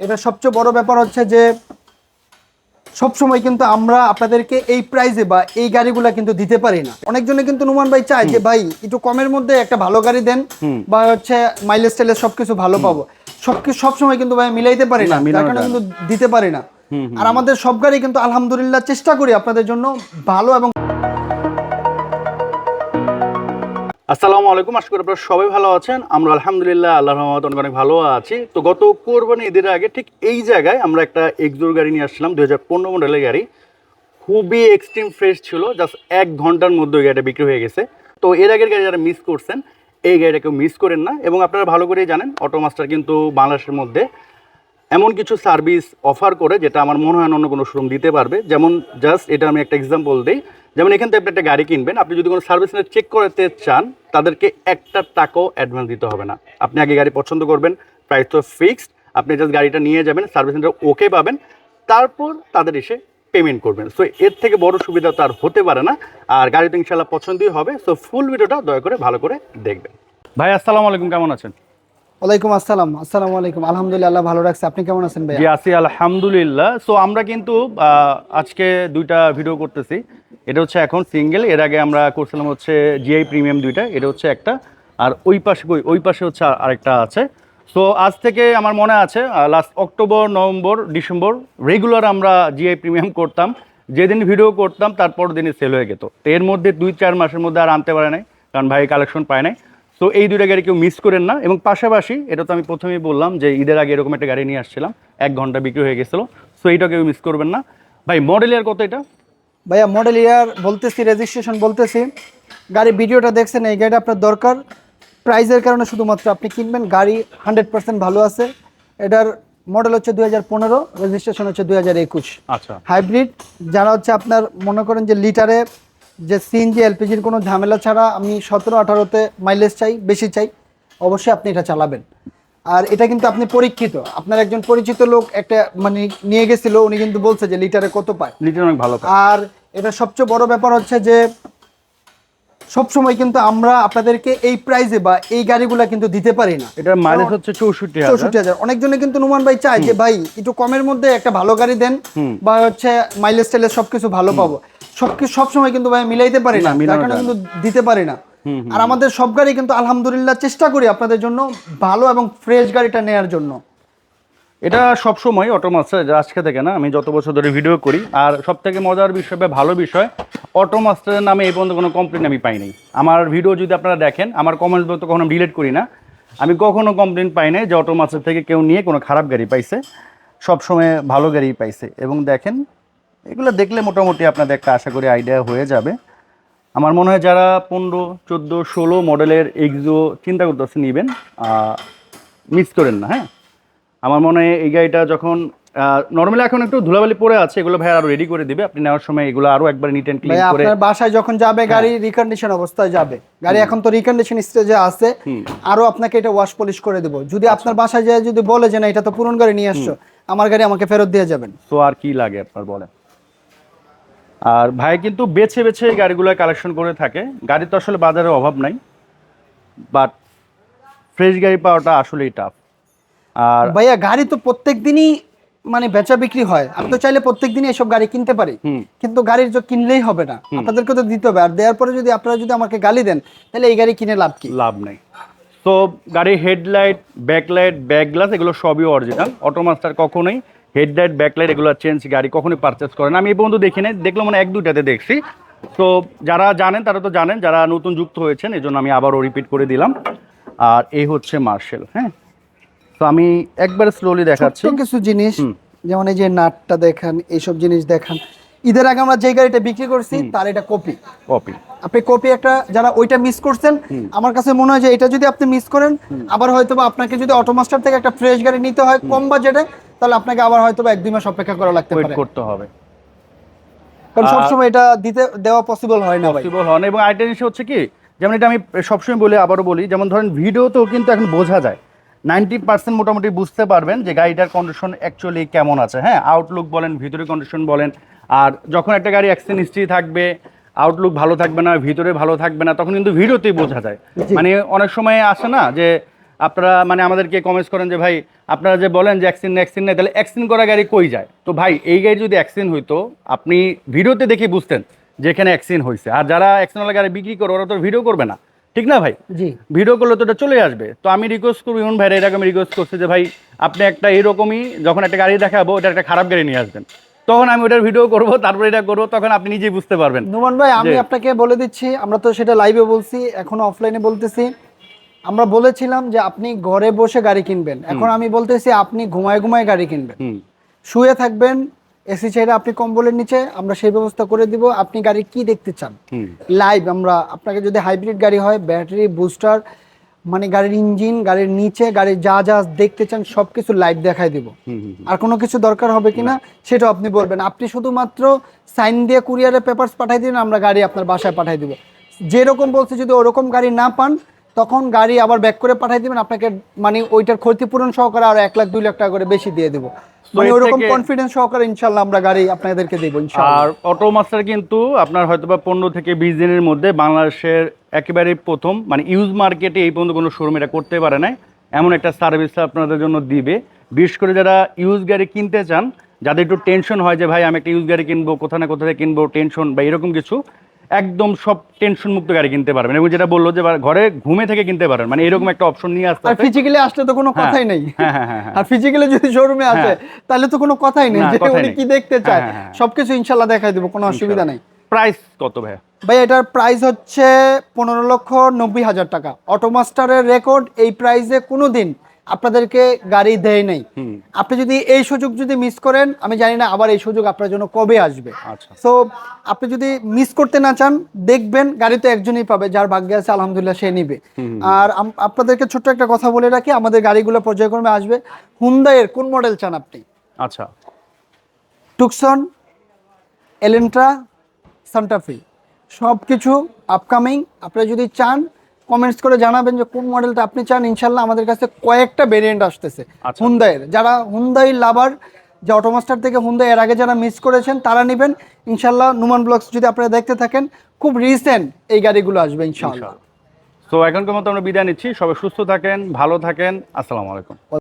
এটা সবচেয়ে বড় ব্যাপার হচ্ছে যে সবসময় কিন্তু আমরা আপনাদেরকে এই প্রাইজে বা এই গাড়িগুলা কিন্তু দিতে পারি না। অনেকজনে কিন্তু নুমান ভাই চায় যে ভাই একটু কমের মধ্যে একটা ভালো গাড়ি দেন বা হচ্ছে মাইলেজ টাইলেজ সবকিছু ভালো পাবো। সবকিছু সবসময় কিন্তু ভাই মিলাইতে পারি না। তার কারণে না। কিন্তু দিতে পারি না। আর আমাদের সব গাড়ি কিন্তু আলহামদুলিল্লাহ চেষ্টা করি আপনাদের জন্য ভালো এবং আসসালামু আলাইকুম। আশা করি আপনারা সবাই ভালো আছেন। আমরা আলহামদুলিল্লাহ আল্লাহ রহমত অনেক ভালো আছি। তো গত কোরবানি ঈদের আগে ঠিক এই জায়গায় আমরা একটা এক্সোর গাড়ি নিয়ে আসছিলাম, দুই হাজার পনেরো মডেলের গাড়ি। খুবই এক্সট্রিম ফ্রেশ ছিল জাস্ট এক ঘণ্টার মধ্যে গাড়িটা বিক্রি হয়ে গেছে। তো এর আগের গাড়ি যারা মিস করছেন, এই গাড়িটা কেউ মিস করেন না। এবং আপনারা ভালো করেই জানেন অটোমাস্টার কিন্তু বাংলাদেশের মধ্যে এমন কিছু সার্ভিস অফার করে যেটা আমার মনে হয় অন্য কোনো শোরুম দিতে পারবে। যেমন জাস্ট এটা আমি একটা এক্সাম্পল দিই। যেমন এখান থেকে আপনি একটা গাড়ি কিনবেন, আপনি যদি কোনো সার্ভিস সেন্টার চেক করতে চান, তাদেরকে একটা টাকাও অ্যাডভান্স দিতে হবে না। আপনি আগে গাড়ি পছন্দ করবেন প্রাইস তো ফিক্সড আপনি জাস্ট গাড়িটা নিয়ে যাবেন সার্ভিস সেন্টার ওকে পাবেন, তারপর তাদের এসে পেমেন্ট করবেন। সো এর থেকে বড় সুবিধা তো আর হতে পারে না, আর গাড়ি তো ইনশাল্লাহ পছন্দই হবে। সো ফুল ভিডিওটা দয়া করে ভালো করে দেখবেন। ভাই, আসসালামু আলাইকুম, কেমন আছেন? ওয়ালাইকুম আসসালাম। আসসালামু আলাইকুম। আলহামদুলিল্লাহ ভালো রাখছে। আপনি কেমন আছেন ভাই আছি, আলহামদুলিল্লাহ। সো আমরা কিন্তু আজকে দুইটা ভিডিও করতেছি। এটা হচ্ছে এখন সিঙ্গেল এর আগে আমরা করছিলাম হচ্ছে জিআই প্রিমিয়াম দুইটা। এটা হচ্ছে একটা। আর ওই পাশে ওই- ওই পাশে হচ্ছে আরেকটা আছে। সো আজ থেকে আমার মনে আছে last October November December regular আমরা জিআই প্রিমিয়াম করতাম। যেদিন ভিডিও করতাম তারপর দিনে সেল হয়ে যেত তো এর মধ্যে দুই, চার মাসের মধ্যে আর আনতে পারে নাই। কারণ ভাই কালেকশন পায় নাই। সো এই দুইটা গাড়ি কেউ মিস করেন না এবং পাশাপাশি এটা তো আমি প্রথমেই বললাম যে ঈদের আগে এরকম একটা গাড়ি নিয়ে আসছিলাম এক ঘণ্টা বিক্রি হয়ে গেছিল সো এইটা কেউ মিস করবেন না। ভাই মডেল ইয়ার কত এটা? ভাইয়া মডেল ইয়ার বলতেছি রেজিস্ট্রেশন বলতেছি। গাড়ি ভিডিওটা দেখছেন এই গাড়িটা আপনার দরকার। প্রাইজের কারণে শুধুমাত্র আপনি কিনবেন গাড়ি হান্ড্রেড পার্সেন্ট ভালো আছে। এটার মডেল হচ্ছে দুই হাজার পনেরো রেজিস্ট্রেশন হচ্ছে দুই হাজার একুশ। আচ্ছা। হাইব্রিড যারা হচ্ছে আপনার মনে করেন যে লিটারে যে সিএনজি এলপিজির কোনো ঝামেলা ছাড়া আমি সতেরো আঠারোতে মাইলেজ চাই বেশি চাই অবশ্যই আপনি এটা চালাবেন। আর এটা কিন্তু আপনি পরীক্ষিত। আপনার একজন পরিচিত লোক একটা মানে নিয়ে গেছিল উনি কিন্তু বলছে যে লিটারে কত পায়। লিটার অনেক ভালো আর এটা সবচেয়ে বড় ব্যাপার হচ্ছে যে সবসময় কিন্তু আমরা আপনাদেরকে এই প্রাইজে বা এই গাড়িগুলা কিন্তু দিতে পারি না। এটার মাইলেজ হচ্ছে চৌষট্টি চৌষট্টি হাজার। অনেকজনে কিন্তু নুমান ভাই চায় যে ভাই একটু কমের মধ্যে একটা ভালো গাড়ি দেন বা হচ্ছে মাইলেজ টাইলেজ সবকিছু ভালো পাবো। সবকিছু সবসময় কিন্তু ভাই মিলাইতে পারি না। তার কারণে কিন্তু দিতে পারি না। আর আমাদের সব গাড়ি কিন্তু আলহামদুলিল্লাহ চেষ্টা করি আপনাদের জন্য ভালো এবং ফ্রেশ গাড়িটা নেয়ার জন্য। এটা সবসময় অটোমাস্টার আজকে থেকে না আমি যত বছর ধরে ভিডিও করি আর সব থেকে মজার বিষয় বা ভালো বিষয় অটোমাস্টারের নামে এই পর্যন্ত কোনো কমপ্লেন আমি পাই নাই। আমার ভিডিও যদি আপনারা দেখেন আমার কমেন্টস বলতে কখনো ডিলিট করি না। আমি কখনো কমপ্লেন পাই নাই যে অটোমাস্টার থেকে কেউ নিয়ে কোনো খারাপ গাড়ি পাইছে। সবসময় ভালো গাড়ি পাইছে। এবং দেখেন এগুলো দেখলে মোটামুটি আপনাদের একটা আশা করি আইডিয়া হয়ে যাবে। আমার মনে হয় যারা পনেরো চোদ্দ ষোলো মডেলের এক্সো চিন্তা করতেছে নেবেন মিস করেন না হ্যাঁ? আমার মনে হয় এই গাড়িটা যখন নর্মালি এখন একটু ধুলাবালি পড়ে আছে এগুলো ভাই আরও রেডি করে দিবে। আপনি নেওয়ার সময় এগুলো আরও একবার নিট ভাই ক্লিন করে আপনার বাসায় যখন যাবে গাড়ি রিকন্ডিশন অবস্থায় যাবে। গাড়ি এখন তো রিকন্ডিশন স্টেজে আছে আরও আপনাকে এটা ওয়াশ পলিশ করে দেবো। যদি আপনার বাসায় যায় যদি বলে যে না এটা তো পুরন গাড়ি নিয়ে আসছো আমার গাড়ি আমাকে ফেরত দিয়ে যাবেন। তো আর কি লাগে আপনার বলেন? আর ভাই কিন্তু বেছে বেছে এই গাড়িগুলো কালেকশন করে থাকে। গাড়ি তো আসলে বাজারে অভাব নাই বাট ফ্রেশ গাড়ি পাওয়াটা আসলেই টাফ আর ভাইয়া গাড়ি তো প্রত্যেক দিনই মানে বেচা বিক্রি হয়। আমি তো চাইলে প্রত্যেক দিনই এসব গাড়ি কিনতে পারি। কিন্তু গাড়ির যে কিনলেই হবে না। আপনাদেরকে তো দিতে হবে। আর দেওয়ার পরে যদি আপনারা যদি আমাকে গালি দেন তাহলে এই গাড়ি কিনে লাভ কি? লাভ নেই। তো গাড়ির হেডলাইট ব্যাকলাইট ব্যাক গ্লাস এগুলো সবই অরিজিনাল অটোমাস্টার কখনোই হেডলাইট ব্যাকলাইট এগুলো চেঞ্জ গাড়ি কখনোই পারচেস করেন আমি এই পর্যন্ত দেখি নাই দেখলাম মানে এক দুটাতে দেখছি। তো যারা জানেন তারা তো জানেন যারা নতুন যুক্ত হয়েছেন এই জন্য আমি আবারও রিপিট করে দিলাম। আর এই হচ্ছে মার্শেল হ্যাঁ? তো আমি একবার স্লোলি দেখাচ্ছি। কিছু জিনিস যেমন এই যে নাটটা দেখান এইসব জিনিস দেখান। ঈদের আগে আমরা যে গাড়িটা বিক্রি করছি তার এটা কপি কপি আপনি কপি একটা যারা ওইটা মিস করছেন আমার কাছে মনে হয় যে এটা যদি আপনি মিস করেন আবার হয়তো আপনাকে যদি অটোমাস্টার থেকে একটা ফ্রেশ গাড়ি নিতে হয় কম বাজেটে তাহলে আপনাকে আবার হয়তো এক দুই মাস অপেক্ষা করা লাগতে পারে। করতে হবে। কারণ সবসময় এটা দিতে দেওয়া পসিবল হয় না পসিবল হন এবং আরেকটা জিনিস হচ্ছে কি যেমন এটা আমি সবসময় বলি আবারও বলি যেমন ধরেন ভিডিওতেও কিন্তু এখন বোঝা যায়। নাইনটি পার্সেন্ট মোটামুটি বুঝতে পারবেন যে গাড়িটার কন্ডিশন অ্যাকচুয়ালি কেমন আছে। হ্যাঁ আউটলুক বলেন ভিতরে কন্ডিশন বলেন আর যখন একটা গাড়ি অ্যাক্সিডেন্ট হিস্ট্রি থাকবে আউটলুক ভালো থাকবে না ভিতরে ভালো থাকবে না তখন কিন্তু ভিডিওতেই বোঝা যায়। মানে অনেক সময় আসে না যে আপনারা মানে আমাদেরকে কমেন্টস করেন যে ভাই আপনারা যে বলেন যে অ্যাক্সিডেন্ট অ্যাক্সিডেন্ট নেই তাহলে অ্যাক্সিডেন্ট করা গাড়ি কই যায়? তো ভাই এই গাড়ি যদি অ্যাক্সিডেন্ট হইতো আপনি ভিডিওতে দেখে বুঝতেন যে এখানে অ্যাক্সিডেন্ট হয়েছে আর যারা অ্যাক্সিডেন্ট গাড়ি বিক্রি করে ওরা তো ভিডিও করবে না। ঠিক না ভাই? জি। ভিডিও করলে তো এটা চলে আসবে। তো আমি রিকোয়েস্ট করব ইমন ভাইরা এরকম রিকোয়েস্ট করছে যে ভাই আপনি একটা এরকমই যখন একটা গাড়ি দেখাবো ওটা একটা খারাপ গাড়ি নিয়ে আসবেন। তখন আমি ওটার ভিডিও করব তারপরে এটা করব তখন আপনি নিজেই বুঝতে পারবেন। নোমান ভাই আমি আপনাকে বলে দিচ্ছি আমরা তো সেটা লাইভে বলছি এখনও অফলাইনে বলতেছি। আমরা বলেছিলাম যে আপনি ঘরে বসে গাড়ি কিনবেন। এখন আমি বলতেছি আপনি ঘুমায় ঘুমায় গাড়ি কিনবেন। শুয়ে থাকবেন এসি চাইলে আপনি কম্বলের নিচে আমরা সেই ব্যবস্থা করে দিব। আপনি গাড়ি কি দেখতে চান? লাইভ আমরা আপনাকে যদি হাইব্রিড গাড়ি হয় ব্যাটারি বুস্টার মানে গাড়ির ইঞ্জিন গাড়ির নিচে গাড়ির যা যা দেখতে চান সবকিছু লাইভ দেখাই দিব। আর কোনো কিছু দরকার হবে কিনা সেটা আপনি বলবেন। আপনি শুধুমাত্র সাইন দিয়ে কুরিয়ারে পেপারস পাঠাই দিন আমরা গাড়ি আপনার বাসায় পাঠাই দিব। যেরকম বলছে যদি ওরকম গাড়ি না পান তখন গাড়ি আবার ব্যাক করে পাঠাই দিবেন আপনাকে মানে ওইটার ক্ষতিপূরণ সহকারে আরও এক লাখ দুই লাখ টাকা করে বেশি দিয়ে দেবো। মানে এর ওরকম কনফিডেন্স সহকারে ইনশাল্লাহ আমরা গাড়ি আপনাদেরকে দেবো আর অটো মাস্টার কিন্তু আপনার হয়তো বা পনেরো থেকে বিশ দিনের মধ্যে বাংলাদেশের একেবারে প্রথম মানে ইউজ মার্কেটে এই পর্যন্ত কোনো শোরুম এটা করতে পারে নাই। এমন একটা সার্ভিস আপনাদের জন্য দিবে। বিশেষ করে যারা ইউজ গাড়ি কিনতে চান যাদের একটু টেনশন হয় যে ভাই আমি একটা ইউজ গাড়ি কিনবো কোথায় না কোথায় কিনবো টেনশন বা এরকম কিছু একদম সব টেনশন মুক্ত গাড়ি কিনতে পারবেন। এবং যেটা বলল যে ঘরে ঘুমে থেকে কিনতে পারেন মানে এরকম একটা অপশন নিয়ে আসতে আর ফিজিক্যালি আসলে তো কোনো কথাই নেই। হ্যাঁ হ্যাঁ হ্যাঁ হ্যাঁ। আর ফিজিক্যালি যদি শোরুমে আসে তাহলে তো কোনো কথাই নেই যে উনি কি দেখতে চায়। হ্যাঁ, হ্যাঁ, হ্যাঁ। সবকিছু ইনশাল্লাহ দেখাই দেবো কোনো অসুবিধা নেই। প্রাইস কত ভাই ভাই এটার প্রাইস হচ্ছে পনেরো লক্ষ নব্বই হাজার টাকা। অটোমাস্টারের রেকর্ড এই প্রাইসে কোনো দিন আপনাদেরকে গাড়ি দেয় নাই। আপনি যদি এই সুযোগ যদি মিস করেন আমি জানি না আবার এই সুযোগ আপনার জন্য কবে আসবে। আচ্ছা। সো আপনি যদি মিস করতে না চান দেখবেন গাড়ি তো একজনই পাবে যার ভাগ্যে আছে আলহামদুলিল্লাহ সে নিবে। আর আপনাদেরকে ছোট্ট একটা কথা বলে রাখি আমাদের গাড়িগুলো পর্যায়ক্রমে আসবে। হুন্দাইয়ের কোন মডেল চান আপনি? আচ্ছা। টুকসন এলেন্ট্রা সান্টাফি সব কিছু আপকামিং আপনারা যদি চান কমেন্টস করে জানাবেন যে কোন মডেলটা আপনি চান। ইনশাল্লাহ আমাদের কাছে কয়েকটা ভেরিয়েন্ট আসতেছে। আচ্ছা। হুন্দাইয়ের যারা হুন্দাই লাভার যে অটোমাস্টার থেকে হুন্দাই এর আগে যারা মিস করেছেন তারা নেবেন। ইনশাল্লাহ নুমান ব্লগস যদি আপনারা দেখতে থাকেন খুব রিসেন্ট এই গাড়িগুলো আসবে ইনশাল্লাহ তো এখনকার মতো আমরা বিদায় নিচ্ছি। সবাই সুস্থ থাকেন ভালো থাকেন। আসসালামু আলাইকুম।